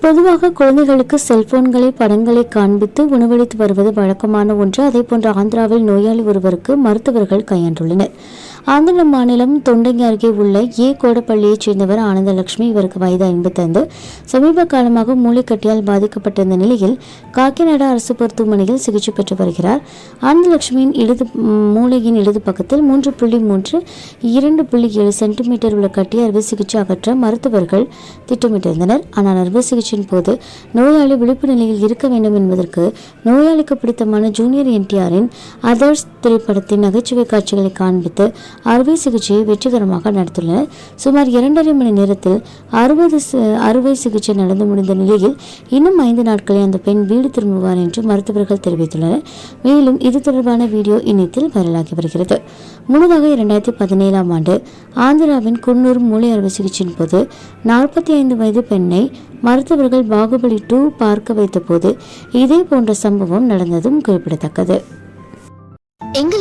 பொதுவாக குழந்தைகளுக்கு செல்போன்களை படங்களை காண்பித்து உணவளித்து வருவது வழக்கமான ஒன்று. அதே போன்ற ஆந்திராவில் நோயாளி ஒருவருக்கு மருத்துவர்கள் கையாண்டுள்ளனர் ஆந்திர மாநிலம் தொண்டங்கி அருகே உள்ள ஏ கோடப்பள்ளியைச் சேர்ந்தவர் ஆனந்தலட்சுமி. இவருக்கு வயது ஐம்பத்தைந்து. சமீப காலமாக மூளைக்கட்டியால் பாதிக்கப்பட்டிருந்த நிலையில் காக்கிநாடா அரசு மருத்துவமனையில் சிகிச்சை பெற்று வருகிறார். ஆனந்தலட்சுமியின் இடது மூளையின் இடது பக்கத்தில் மூன்று புள்ளி மூன்று இரண்டு புள்ளி ஏழு சென்டிமீட்டர் உள்ள கட்டி அறுவை சிகிச்சை அகற்ற மருத்துவர்கள் திட்டமிட்டிருந்தனர். ஆனால் அறுவை சிகிச்சையின் போது நோயாளி விழிப்பு நிலையில் இருக்க வேண்டும் என்பதற்கு நோயாளிக்கு பிடித்தமான ஜூனியர் என்டிஆரின் அதர்ஸ் திரைப்படத்தின் நகைச்சுவை காட்சிகளை காண்பித்து அறுவை சிகிச்சையை வெற்றிகரமாக நடத்தியுள்ளனர் சுமார் இரண்டரை மணி நேரத்தில் அறுபது அறுவை சிகிச்சை நடந்து முடிந்த நிலையில் இன்னும் ஐந்து நாட்களில் அந்த பெண் வீடு திரும்புவார் என்று மருத்துவர்கள் தெரிவித்துள்ளனர். மேலும் இது தொடர்பான வீடியோ இணையத்தில் வைரலாகி வருகிறது. முன்னதாக இரண்டாயிரத்தி பதினேழாம் ஆண்டு ஆந்திராவின் குன்னூர் மூளை அறுவை சிகிச்சையின் போது நாற்பத்தி ஐந்து வயது பெண்ணை மருத்துவர்கள் பாகுபலி டூ பார்க்க வைத்தபோது இதே போன்ற சம்பவம் நடந்ததும் குறிப்பிடத்தக்கது.